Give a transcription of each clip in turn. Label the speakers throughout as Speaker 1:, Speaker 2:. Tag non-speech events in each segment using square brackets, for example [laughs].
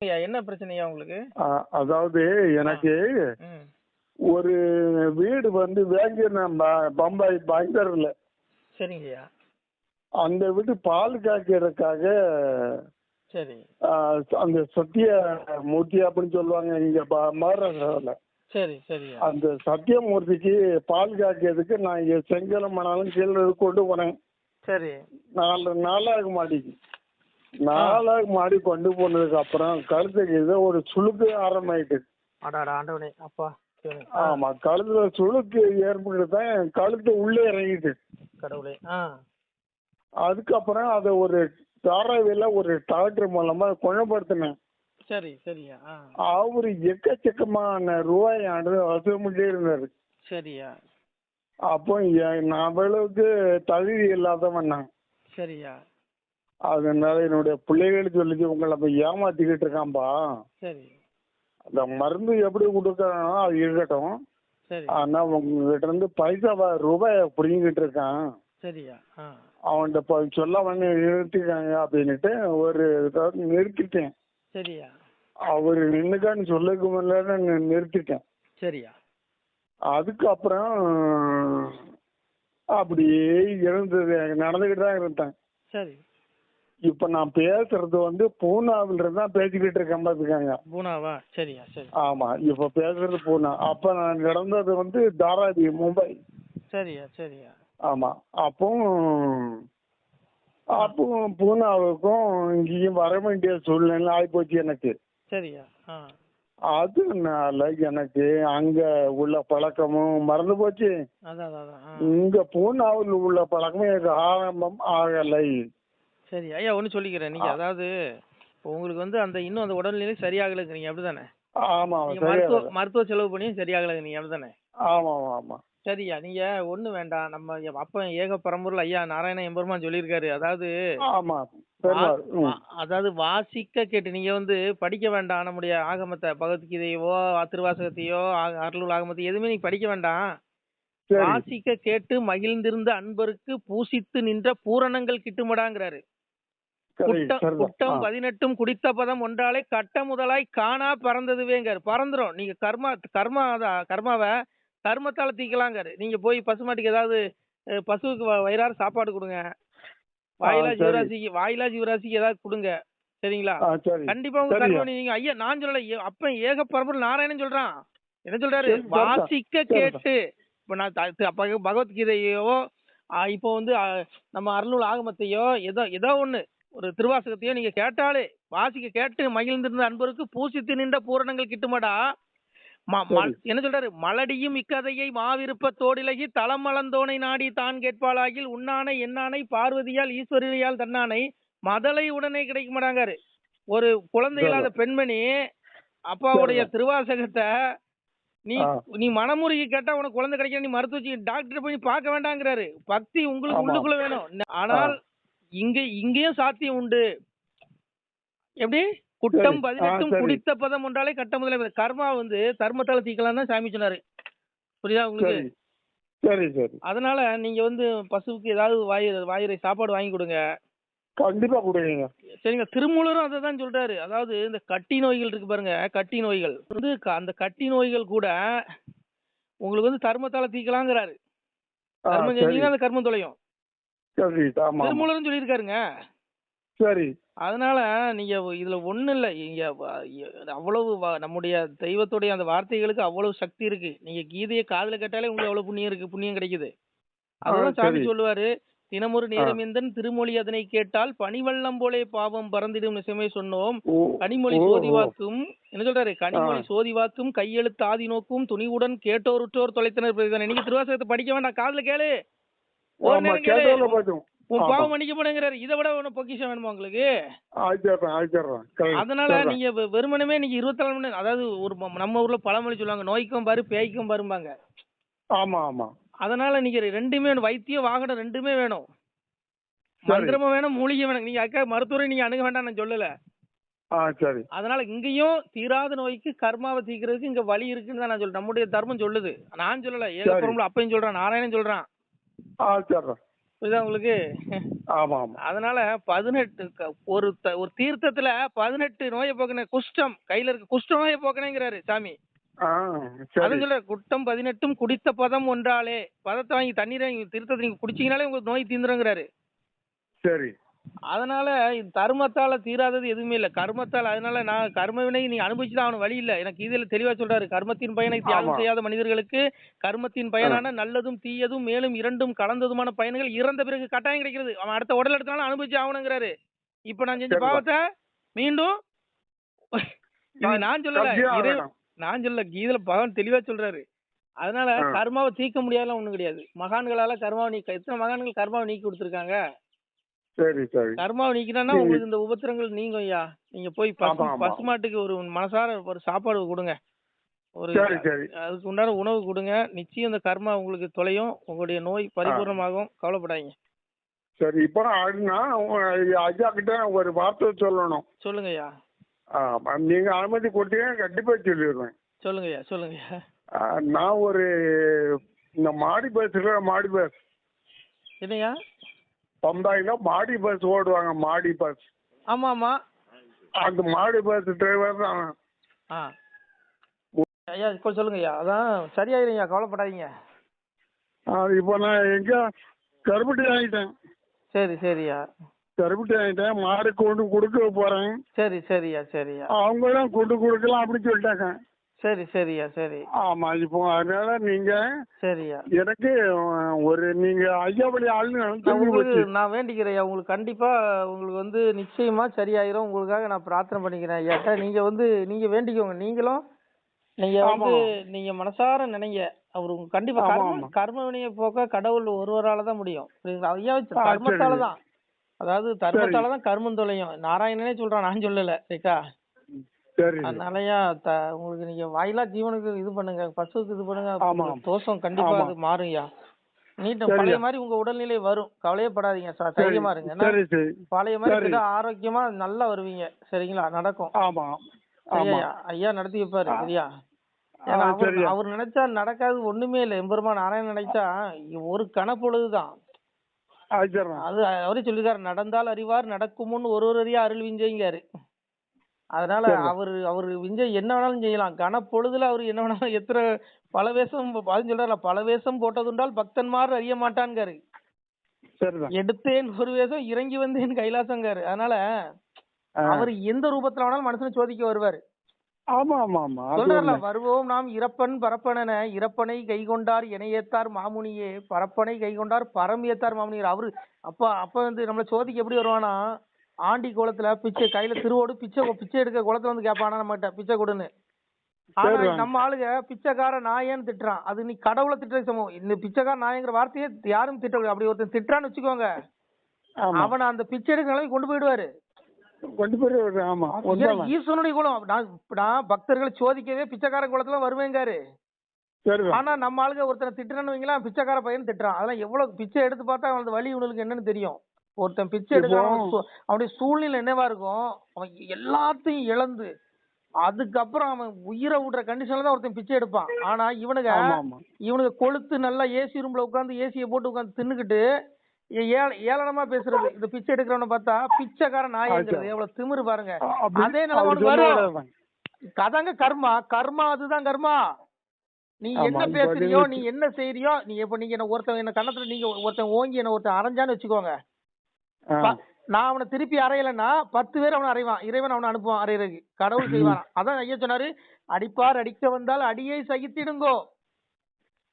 Speaker 1: என்ன பிரச்சனையா உங்களுக்கு?
Speaker 2: அதாவது எனக்கு ஒரு வீடு வந்து வேங்கினேன் பம்பாய் பங்கரில்.
Speaker 1: சரிங்கய்யா
Speaker 2: அந்த வீடு பால் காய்க்கிறதுக்காக
Speaker 1: சரி.
Speaker 2: அந்த சத்திய மூர்த்தி அப்படின்னு சொல்லுவாங்க இங்க மகாராஷ்டிராவில்
Speaker 1: சரி சரியா
Speaker 2: அந்த சத்தியமூர்த்திக்கு பால் காய்க்கிறதுக்கு நான் இங்க செங்கலம் மணாலும் கீழே கொண்டு போனேன்.
Speaker 1: சரி.
Speaker 2: நாலு நாலாவது மாடிக்கு நாலாவது மாடி கொண்டு போனதுக்கு அப்புறம் கழுத்துக்கு ஒரு சுளுக்கு ஆரம்பமாயிட்டு
Speaker 1: அடாடா ஆண்டவனே அப்பா
Speaker 2: ஆமா கழுத்துல சுளுக்கு ஏற்பட்டு தான் கழுத்து உள்ளே இறங்கிட்டு.
Speaker 1: கடவுளே ஆ.
Speaker 2: அதுக்கப்புறம் அதை ஒரு தாராவில ஒரு டாக்டர் மூலமா குணப்படுத்தினேன்.
Speaker 1: சரி சரியா
Speaker 2: அவரு எக்கச்சக்கமான ரூபாய் ஆண்டு வசூலிட்டே இருந்தாரு.
Speaker 1: சரியா.
Speaker 2: அப்போ நான் அவ்வளவுக்கு தகுதி இல்லாதவன் நான்.
Speaker 1: சரியா.
Speaker 2: அதனால என்னுடைய பிள்ளைகள் சொல்லிச்சு உங்களை அப்ப ஏமாத்திக்கிட்டு இருக்கான்பா.
Speaker 1: சரி.
Speaker 2: அந்த மருந்து எப்படி கொடுக்கறானோ அது இருக்கட்டும்.
Speaker 1: சரி.
Speaker 2: ஆனா உங்ககிட்ட இருந்து பைசா ரூபாய பிடிங்கிட்டு இருக்கான்.
Speaker 1: சரியா?
Speaker 2: அவன்கிட்ட இப்போ சொல்ல வந்து நிறுத்திக்காங்க அப்படின்னுட்டு ஒரு நிறுத்திட்டேன்.
Speaker 1: சரியா?
Speaker 2: அவர் நின்னுக்கான்னு சொல்லக்கு முன்னாடி நிறுத்திட்டேன்.
Speaker 1: சரியா?
Speaker 2: அதுக்கப்புறம் அப்படியே இருந்தது நடந்துக்கிட்டு தான் இருந்தேன்.
Speaker 1: சரி.
Speaker 2: இப்போ நான் பேசுறது வந்து பூனாவில் இருந்து தான் பேசிக்கிட்டு இருக்கேன் பார்த்துக்கங்க
Speaker 1: பூனாவா? சரியா சரி.
Speaker 2: ஆமா இப்போ பேசுறது பூனா. அப்போ நான் நடந்தது வந்து தாராவி மும்பை.
Speaker 1: சரியா சரியா.
Speaker 2: ஆமா அப்போ அப்போ பூனாவுக்கும் இங்கேயும் வர வேண்டிய சூழ்நிலை ஆயிப்போச்சு எனக்கு.
Speaker 1: சரியா
Speaker 2: அதனால எனக்கு அங்க உள்ள பழக்கமும் மறந்து போச்சு. இங்க பூனாவில் உள்ள பழக்கமும் எனக்கு ஆரம்பம் ஆகலை.
Speaker 1: சரி. ஐயா ஒன்று சொல்லிக்கிறேன். நீங்க அதாவது இப்போ உங்களுக்கு வந்து அந்த இன்னும் அந்த உடல்நிலை சரியாகலைங்கிறீங்க அப்படிதானே
Speaker 2: ஆமா
Speaker 1: நீங்க
Speaker 2: சரியா
Speaker 1: மருத்துவ மருத்துவ செலவு பண்ணியும் சரியாகலைங்கிறீங்க அப்படிதானே
Speaker 2: ஆமா ஆமா
Speaker 1: சரியா. நீங்க ஒண்ணு வேண்டாம். நம்ம எ- அப்ப ஏக பரம்பொருள் ஐயா நாராயண எம்பெருமான் சொல்லியிருக்காரு. அதாவது
Speaker 2: ஆமா பெருமாள்.
Speaker 1: வா-
Speaker 2: ம்.
Speaker 1: வா- அதாவது வாசிக்க கேட்டு நீங்க வந்து படிக்க வேண்டாம் நம்முடைய ஆகமத்தை பகவத்கீதையோ திருவாசகத்தையோ ஆ- அருள் ஆகமத்தை எதுவுமே நீங்க படிக்க வேண்டாம்.
Speaker 2: சரி.
Speaker 1: வாசிக்க கேட்டு மகிழ்ந்திருந்த அன்பருக்கு பூசித்து நின்ற பூரணங்கள் கிட்டுமடாங்கிறாரு. குட்டம் குட்டம். பதினெட்டும் குடித்த பதம் ஒன்றாலே கட்ட முதலாய் காணா பறந்ததுவேங்காரு பறந்துரும். நீங்க கர்மா கர்மா அதான் கர்மாவை கர்மத்தால தீக்கலாங்காரு நீங்க போய் பசுமாட்டுக்கு ஏதாவது பசுவுக்கு வ- வயிறார சாப்பாடு கொடுங்க. வாயிலா. ஜீவராசிக்கு வாயிலா ஜீவராசிக்கு ஏதாவது கொடுங்க. சரிங்களா? கண்டிப்பா உங்க. கர்மம் நீங்க ஐயா நான் சொல்லல. அப்ப ஏக பரம்பரை நாராயணன் சொல்றான். என்ன சொல்றாரு. வாசிக்க. கேட்டு. இப்ப நான் பகவத்கீதையோ இப்போ வந்து நம்ம அருள் ஆகமத்தையோ ஏதோ ஏதோ ஒண்ணு ஒரு திருவாசகத்தையோ நீங்க கேட்டாலே வாசிக்க கேட்டு மகிழ்ந்திருந்த அன்பருக்கு பூசித்து நின்ற பூரணங்கள் கிட்டுமாடா. என்ன சொல்றாரு மலடியும் இக்கதையை மாவிருப்ப தோடிலகி தளமளந்தோனை நாடி தான் கேட்பாளாகில் உண்ணானை எண்ணானை பார்வதியால் ஈஸ்வரியால் தன்னானை மதலை உடனே கிடைக்க மாட்டாங்காரு ஒரு குழந்தை இல்லாத பெண்மணி அப்பாவுடைய. திருவாசகத்தை நீ. நீ மனமுருகி கேட்டா உனக்கு குழந்தை கிடைக்க நீ மருத்துவ டாக்டர் போய் பார்க்க வேண்டாங்கிறாரு பக்தி உங்களுக்கு. உள்ளுக்குள்ள வேணும் ஆனால் இங்க இங்கேயும் சாத்தியம் உண்டு. எப்படி? குட்டம். பதினெட்டும். குடித்த பதம் ஒன்றாலே கட்ட முதலே கர்மா வந்து தர்மத்தால தீக்கலாம் தான் சாமி சொன்னாரு. புரியுதா உங்களுக்கு?
Speaker 2: சரி. சரி
Speaker 1: அதனால நீங்க வந்து பசுவுக்கு ஏதாவது வாய் வாயிறை சாப்பாடு வாங்கி கொடுங்க.
Speaker 2: கண்டிப்பா கொடுங்க.
Speaker 1: சரிங்க. திருமூலரும் அதை தான் சொல்றாரு. அதாவது இந்த கட்டி நோய்கள் இருக்கு பாருங்க கட்டி நோய்கள். வந்து அந்த கட்டி நோய்கள் கூட உங்களுக்கு வந்து தர்மத்தால தீக்கலாங்கிறாரு. கர்மம் செஞ்சீங்கன்னா அந்த கர்மம் தொலையும்.
Speaker 2: சரி ஆமா.
Speaker 1: திருமூலரும் சொல்லியிருக்காருங்க.
Speaker 2: சரி.
Speaker 1: அதனால நீங்க இதுல ஒண்ணு இல்ல. இங்க அவ்வளவு நம்முடைய தெய்வத்துடைய அந்த வார்த்தைகளுக்கு அவ்வளவு சக்தி இருக்கு. நீங்க கீதையை காதுல கேட்டாலே உங்களுக்கு அவ்வளவு புண்ணியம் இருக்கு புண்ணியம் கிடைக்குது. அதுதான் சாமி. சொல்லுவாரு தினமொரு நேரமெந்தன் திருமொழி அதனை கேட்டால் பனிவள்ளம் போலே பாவம் பறந்திடும் நிசமே சொன்னோம். கனிமொழி சோதிவாக்கும் என்ன சொல்றாரு? கனிமொழி. சோதிவாக்கும் கையெழுத்து ஆதி நோக்கும் துணிவுடன் கேட்டோருற்றோர் தொலைத்தனர் பிரதிதானே. நீங்க திருவாசகத்தை படிக்க வேண்டாம் காதுல கேளு. பாவம் மன்னிக்கப்படுங்கிறாரு இதை விட ஒண்ணு பொக்கிஷம் வேணுமா உங்களுக்கு? அதனால நீங்க வெறுமனமே நீங்க இருபத்தி நாலு மணி அதாவது ஒரு நம்ம ஊர்ல பழமொழி சொல்லுவாங்க நோய்க்கும் பாரு பேய்க்கும் பாரும்பாங்க.
Speaker 2: ஆமா ஆமா.
Speaker 1: அதனால நீங்க ரெண்டுமே வேணும். வைத்தியம் வாகனம் ரெண்டுமே வேணும். மந்திரமும் வேணும் மூலிகை வேணும். நீங்க அக்கா மருத்துவரை நீங்க அணுக வேண்டாம் நான் சொல்லல.
Speaker 2: சரி.
Speaker 1: அதனால இங்கேயும் தீராத நோய்க்கு கர்மாவை தீக்கிறதுக்கு இங்க வழி இருக்குன்னு தான் நான் சொல்றேன். நம்முடைய தர்மம் சொல்லுது. நான் சொல்லல. ஏகப்பொருள் அப்பையும் சொல்றான் நாராயணன் சொல்றான்.
Speaker 2: ஆ சரி
Speaker 1: புரியுதா உங்களுக்கு?
Speaker 2: ஆமா ஆமா.
Speaker 1: அதனால பதினெட்டு ஒரு ஒரு தீர்த்தத்துல பதினெட்டு நோயை போக்கின குஷ்டம் கையில இருக்க குஷ்ட நோயை போக்கினேங்கிறாரு சாமி.
Speaker 2: ஆ
Speaker 1: அது
Speaker 2: சரி
Speaker 1: சொல்ல குட்டம் பதினெட்டும் குடித்த பதம் ஒன்றாலே. பதத்தை வாங்கி தண்ணீரை தீர்த்தத்தை நீங்க குடிச்சீங்கனாலே உங்களுக்கு நோய் தீந்துருங்கிறாரு.
Speaker 2: சரி.
Speaker 1: அதனால இது தர்மத்தால தீராதது எதுவுமே இல்ல. கர்மத்தால் அதனால நான் கர்ம வினை நீ அனுபவிச்சு தான் வழி இல்ல. எனக்கு இதுல தெளிவா சொல்றாரு. கர்மத்தின் பயனை தியாகம். செய்யாத மனிதர்களுக்கு கர்மத்தின் பயனான நல்லதும் தீயதும் மேலும் இரண்டும் கலந்ததுமான பயன்கள் இறந்த பிறகு கட்டாயம் கிடைக்கிறது. அவன் அடுத்த உடல் எடுத்தாலும் அனுபவிச்சு ஆகணுங்கிறாரு. இப்ப நான் செஞ்ச. பாவத்தை மீண்டும் நான் சொல்லல. நான் சொல்லல. கீதையில பகவான் தெளிவா சொல்றாரு. அதனால. கர்மாவை தீர்க்க முடியாதுலாம் ஒண்ணும் கிடையாது. மகான்களால கர்மாவை நீக்க எத்தனை மகான்கள் கர்மாவை நீக்கி கொடுத்துருக்காங்க?
Speaker 2: சரி சரி.
Speaker 1: கர்மாவை நீக்கினா. உங்களுக்கு இந்த உபத்திரங்கள் நீங்கும் ஐயா. நீங்க போய் பசு. பசுமாட்டுக்கு ஒரு மனசார ஒரு சாப்பாடு கொடுங்க. ஒரு அதுக்கு உண்டான உணவு கொடுங்க. நிச்சயம் இந்த கர்மா உங்களுக்கு தொலையும். உங்களுடைய நோய் பரிபூர்ணமாகும். கவலைப்படாதீங்க.
Speaker 2: சரி இப்போ ஐயா கிட்ட ஒரு வார்த்தை சொல்லணும்.
Speaker 1: சொல்லுங்க ஐயா.
Speaker 2: நீங்க அனுமதி கொடுத்தீங்கன்னா கண்டிப்பா சொல்லிடுவேன்.
Speaker 1: சொல்லுங்க ஐயா சொல்லுங்க ஐயா.
Speaker 2: நான் ஒரு இந்த மாடி பஸ்ல மாடி பஸ்
Speaker 1: என்னய்யா
Speaker 2: பம்பாயில மாடி பஸ் ஓடுவாங்க மாடி பஸ்
Speaker 1: ஆமா ஆமா
Speaker 2: அந்த மாடி பஸ் டிரைவர் தான்
Speaker 1: ஆ. ஐயா இப்போ சொல்லுங்க ஐயா. அதான் சரியாயிரும் ஐயா கவலைப்படாதீங்க.
Speaker 2: இப்போ நான் எங்க? கருப்பட்டி ஆகிட்டேன்
Speaker 1: சரி சரியா
Speaker 2: கருப்பட்டி ஆகிட்டேன் மாடு கொண்டு கொடுக்க போறேன்.
Speaker 1: சரி சரியா சரியா
Speaker 2: அவங்க தான் கொண்டு கொடுக்கலாம் அப்படின்னு சொல்லிட்டாங்க.
Speaker 1: சரி சரியா சரி.
Speaker 2: ஆமா இப்போ அதனால நீங்க
Speaker 1: சரியா.
Speaker 2: எனக்கு ஒரு நீங்க ஐயா வழி ஆளுன்னு
Speaker 1: நான் வேண்டிக்கிறேன் ஐயா. உங்களுக்கு கண்டிப்பா உங்களுக்கு வந்து நிச்சயமா சரியாயிரும். உங்களுக்காக நான் பிரார்த்தனை பண்ணிக்கிறேன் ஐயாட்ட நீங்க வந்து நீங்க வேண்டிக்கோங்க. நீங்களும் நீங்க வந்து நீங்க மனசார நினைங்க. அவர் உங்க கண்டிப்பா கர்ம வினையை போக்க கடவுள் ஒருவரால தான் முடியும். புரியுங்களா ஐயா கர்மத்தால. தான். அதாவது தர்மத்தால தான் கர்மம் தொலையும். நாராயணனே சொல்றான் நான் சொல்லல ரைட்டா?
Speaker 2: சரி
Speaker 1: அதனாலயா த உங்களுக்கு நீங்க வாயிலா ஜீவனுக்கு இது பண்ணுங்க பசுவுக்கு இது பண்ணுங்க
Speaker 2: ஆமா.
Speaker 1: தோஷம் கண்டிப்பா
Speaker 2: ஆமா.
Speaker 1: அது மாறும்யா நீட்டம்
Speaker 2: சரியா.
Speaker 1: பழைய மாதிரி உங்க உடல்நிலை வரும். கவலையே படாதீங்க சா-
Speaker 2: சரி
Speaker 1: தைரியமா இருங்க. ஏன்னா
Speaker 2: சரி சரி.
Speaker 1: பழைய மாதிரி
Speaker 2: சரி.
Speaker 1: ஆரோக்கியமா நல்லா வருவீங்க. சரிங்களா? நடக்கும்.
Speaker 2: ஆமா. ஆமா.
Speaker 1: சரியா ஐயா நடத்தி வைப்பாரு
Speaker 2: ஆ.
Speaker 1: சரியா?
Speaker 2: ஆ,
Speaker 1: அவர்
Speaker 2: சரியா.
Speaker 1: அவர் நினைச்சா நடக்காது ஒண்ணுமே இல்லை. எம்பெருமா நாராயணன் நினைச்சா ஒரு கணப்பொழுதுதான் அது அவரே சொல்லிருக்காரு நடந்தால் அறிவார் நடக்கும் முன் ஒரு ஒரு அறியா அருள் விஞ்சைங்காரு அதனால. அவர் அவர் விஞ்சை என்ன வேணாலும் செய்யலாம். கணப்பொழுதுல அவர் என்ன வேணாலும் எத்தனை பல வேஷம் அது சொல்றாருல பல வேஷம் போட்டதுண்டால் பக்தன்மார் அறிய மாட்டான்காரு. எடுத்தேன் ஒரு வேஷம் இறங்கி வந்தேன் கைலாசங்காரு அதனால. அவர் எந்த ரூபத்துல வேணாலும் மனுஷனை சோதிக்க வருவாரு. சொல்றாருல. வருவோம் நாம் இறப்பன் பரப்பனென இறப்பனை கைகொண்டார் இணையேத்தார் மாமுனியே பரப்பனை கைகொண்டார் பரம் ஏத்தார் மாமுனியர் அவரு அப்ப அப்ப வந்து நம்மள சோதிக்க எப்படி வருவானா? ஆண்டி கோலத்துல பிச்சை கையில திருவோடு பிச்சை பிச்சை எடுக்க குளத்துல வந்து கேட்பானா நம்மகிட்ட பிச்சை கொடுன்னு. ஆனா. நம்ம ஆளுங்க பிச்சைக்கார நாயன்னு திட்டுறான். அது நீ கடவுளை திட்டுறது சமம் இந்த பிச்சைக்கார நாயங்கிற வார்த்தையே யாரும் திட்ட அப்படி ஒருத்தன் திட்டுறான்னு வச்சுக்கோங்க. அவனை அந்த பிச்சை எடுக்கிற நிலைமைக்கு கொண்டு போயிடுவாரு.
Speaker 2: கொண்டு போய் விடுறது, ஆமா.
Speaker 1: ஈஸ்வரனுடைய குலம். நான் நான் பக்தர்களை சோதிக்கவே பிச்சைக்கார குளத்துல வருவேங்காரு. ஆனா நம்ம ஆளுங்க ஒருத்தனை திட்டுறன்னு வைங்களா பிச்சைக்கார பையன் திட்டுறான். அதெல்லாம் எவ்வளவு பிச்சை எடுத்து பார்த்தா அவனது வலி உனக்கு என்னன்னு தெரியும். ஒருத்தன் பிச்சை எடுக்கிறான் அவனுடைய சூழ்நிலை என்னவா இருக்கும்? அவன் எல்லாத்தையும் இழந்து அதுக்கப்புறம் அவன் உயிரை விடுற கண்டிஷன்ல தான் ஒருத்தன் பிச்சை எடுப்பான். ஆனா இவனுங்க இவனுக்கு கொளுத்து நல்லா ஏசி ரூம்ல உட்காந்து ஏசியை போட்டு உட்காந்து தின்னுக்கிட்டு ஏளனமா பேசுறது. இந்த பிச்சை எடுக்கிறவன பார்த்தா பிச்சைக்கார நாயங்கிறது எவ்வளவு திமிரு பாருங்க. அதே நிலைமை. அதாங்க கர்மா. கர்மா அதுதான் கர்மா. நீ என்ன பேசுறியோ நீ என்ன செய்யறியோ நீ இப்ப நீங்க என்ன ஒருத்தன் என்ன கண்ணத்துல நீங்க ஒருத்தன் ஓங்கி என்ன ஒருத்தன் அரைஞ்சான்னு வச்சுக்கோங்க. நான் அவனை திருப்பி அறையலைன்னா பத்து பேர் அவனை அறைவான். இறைவன் அவனை அனுப்புவான் அறையறதுக்கு. கடவுள் செய்வான் அதான் ஐயா சொன்னாரு அடிப்பார் அடிக்க வந்தால் அடியை சகித்திடுங்கோ.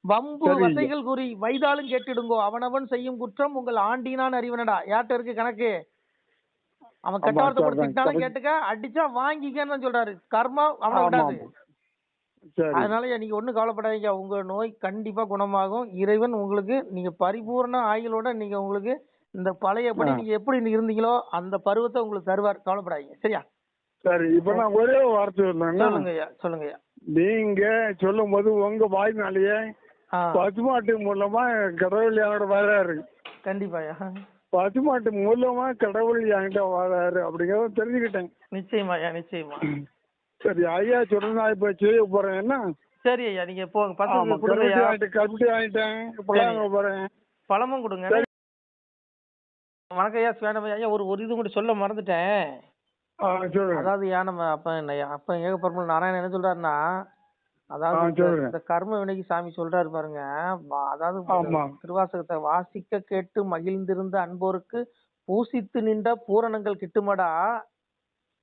Speaker 1: வம்பு. வசைகள் கூறி வைதாலும் கேட்டிடுங்கோ. அவனவன் செய்யும் குற்றம் உங்கள் ஆண்டினான் அறிவனடா. யார்கிட்ட இருக்கு கணக்கு? அவன் கெட்ட வார்த்தை. கேட்டுக்க? அடிச்சா வாங்கிக்கன்னு சொல்றாரு. கர்மா அவனை விடாது. அதனால நீங்க ஒண்ணும் கவலைப்படாதீங்க. உங்க நோய் கண்டிப்பா குணமாகும். இறைவன் உங்களுக்கு நீங்க பரிபூர்ண ஆயுளோட நீங்க உங்களுக்கு இந்த பழையபடி
Speaker 2: ஆ.
Speaker 1: நீங்க எப்படி நீங்க இருந்தீங்களோ அந்த பருவத்தை உங்களுக்கு தருவார். கவலைப்படாதீங்க. சரியா?
Speaker 2: சரி இப்ப நான் ஒரே வார்த்தை
Speaker 1: சொல்லுங்க சொல்லுங்க
Speaker 2: நீங்க சொல்லும் போது உங்க வாய்னாலேயே பசுமாட்டு மூலமா கடவுள் என்கிட்ட வராரு.
Speaker 1: கண்டிப்பா ஐயா.
Speaker 2: பசுமாட்டு மூலமா கடவுள் என்கிட்ட வராரு அப்படிங்கறத தெரிஞ்சுக்கிட்டேன்.
Speaker 1: நிச்சயமா ஐயா நிச்சயமா.
Speaker 2: சரி ஐயா சொன்னா இப்ப செய்ய போறேன். என்ன?
Speaker 1: சரி ஐயா நீங்க போங்க. பசங்களுக்கு கொடுங்க ஐயா.
Speaker 2: வாங்கிட்டேன்.
Speaker 1: சரி.
Speaker 2: போறேன்.
Speaker 1: பழமும் கொடுங்க. வணக்கம் ஐயா சிவானந்த ஐயா ஒரு ஒரு இது கூட சொல்ல மறந்துட்டேன். அதாவது ஏன் நம்ம அப்ப அப்ப ஏக பரம்பல் நாராயணன் என்ன சொல்றாருன்னா அதாவது இந்த- கர்ம வினைக்கு சாமி சொல்றாரு பாருங்க அதாவது. திருவாசகத்தை வாசிக்க கேட்டு மகிழ்ந்திருந்த அன்போருக்கு பூசித்து நின்ற பூரணங்கள் கிட்டுமடா.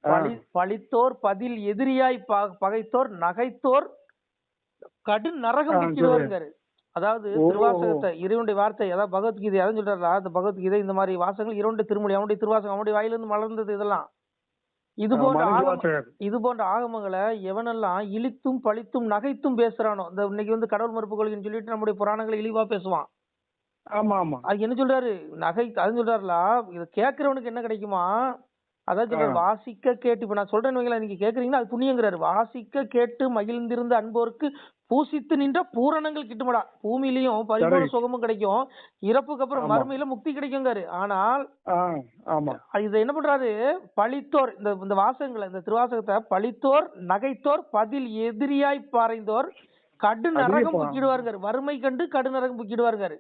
Speaker 1: பழி பழித்தோர் பதில் எதிரியாய் பகைத்தோர் நகைத்தோர் கடு நரகம் அதாவது. திருவாசகத்தை இறைவனுடைய வார்த்தை அதாவது பகவத்கீதை அதான் சொல்றாரா அந்த பகவத்கீதை இந்த மாதிரி வாசகங்கள் இரண்டு திருமொழி அவனுடைய திருவாசகம் அவனுடைய வாயிலிருந்து மலர்ந்தது இதெல்லாம். இது போன்ற. இது போன்ற ஆகமங்களை எவனெல்லாம் இழித்தும் பழித்தும் நகைத்தும் பேசுறானோ இந்த இன்னைக்கு வந்து கடவுள் மறுப்பு கொள்கைன்னு சொல்லிட்டு நம்முடைய புராணங்களை இழிவா பேசுவான்.
Speaker 2: ஆமா ஆமா.
Speaker 1: அது என்ன சொல்றாரு? நகை அது சொல்றாருல இத கேக்குறவனுக்கு என்ன கிடைக்குமா? அதான் சொல்றாரு
Speaker 2: ஆ.
Speaker 1: வாசிக்க கேட்டு இப்ப நான் வைங்களேன் நீங்க கேக்குறீங்கன்னா அது புண்ணியங்கிறாரு. வாசிக்க கேட்டு மகிழ்ந்திருந்த அன்போருக்கு பூசித்து நின்ற பூரணங்கள் கிட்டுமடா. பூமியிலையும் பரிபூர்ண. சுகமும் கிடைக்கும். இறப்புக்கு அப்புறம். மறுமையில முக்தி கிடைக்குங்காரு ஆனால் இதை என்ன பண்றாரு? பழித்தோர் இந்த இந்த வாசகங்களை இந்த திருவாசகத்தை பழித்தோர் நகைத்தோர் பதில் எதிரியாய் பாறைந்தோர் கடு நரகம்
Speaker 2: அதிகப்பா.
Speaker 1: புக்கிடுவாருங்காரு வறுமை கண்டு கடு நரகம் புக்கிடுவாருங்காரு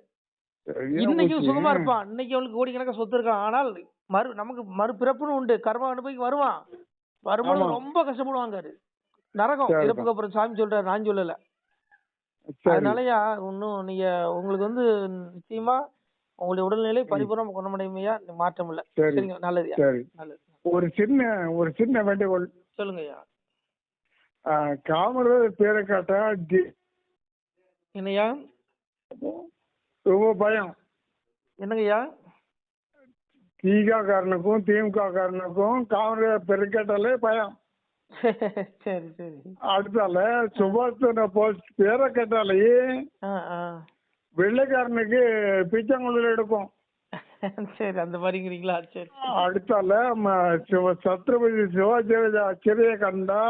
Speaker 1: இன்னைக்கு. சுகமா இருப்பான். இன்னைக்கு அவனுக்கு கோடிக்கணக்கான சொத்து இருக்கான். ஆனால் மறு நமக்கு மறுபிறப்புன்னு உண்டு. கர்ம அனுபவிக்கு வருவான். வரும்போது
Speaker 2: ஆமா.
Speaker 1: ரொம்ப கஷ்டப்படுவாங்காரு நரகம். இறப்புக்கு அப்புறம் சாமி சொல்றாரு. நான் சொல்லல. அதனாலயா இன்னும் நீங்க உங்களுக்கு வந்து நிச்சயமா உங்களுடைய உடல்நிலை பரிபூர்ணம் குணமடைமையா மாற்றம் இல்ல
Speaker 2: சரி.
Speaker 1: சரிங்க நல்லதுயா? நல்லது.
Speaker 2: ஒரு சின்ன ஒரு சின்ன வேண்டுகோள்.
Speaker 1: சொல்லுங்கய்யா.
Speaker 2: காமராஜர் பேரை கேட்டா
Speaker 1: என்னய்யா?
Speaker 2: ரொம்ப பயம்.
Speaker 1: என்னங்கய்யா?
Speaker 2: திக காரனுக்கும் திமுக காரனுக்கும் காமராஜர் பேரை கேட்டாலே பயம். [laughs]
Speaker 1: சரி சரி.
Speaker 2: அடுத்தால சுபாஷ் சந்திர போஸ் பேரை கேட்டாலே வெள்ளைக்காரனுக்கு பிச்சங்குழல் எடுக்கும் [laughs]
Speaker 1: சரி அந்த மாதிரிங்கிறீங்களா? சரி
Speaker 2: அடுத்தால சத்ரபதி சிவாஜி சிறையை கண்டா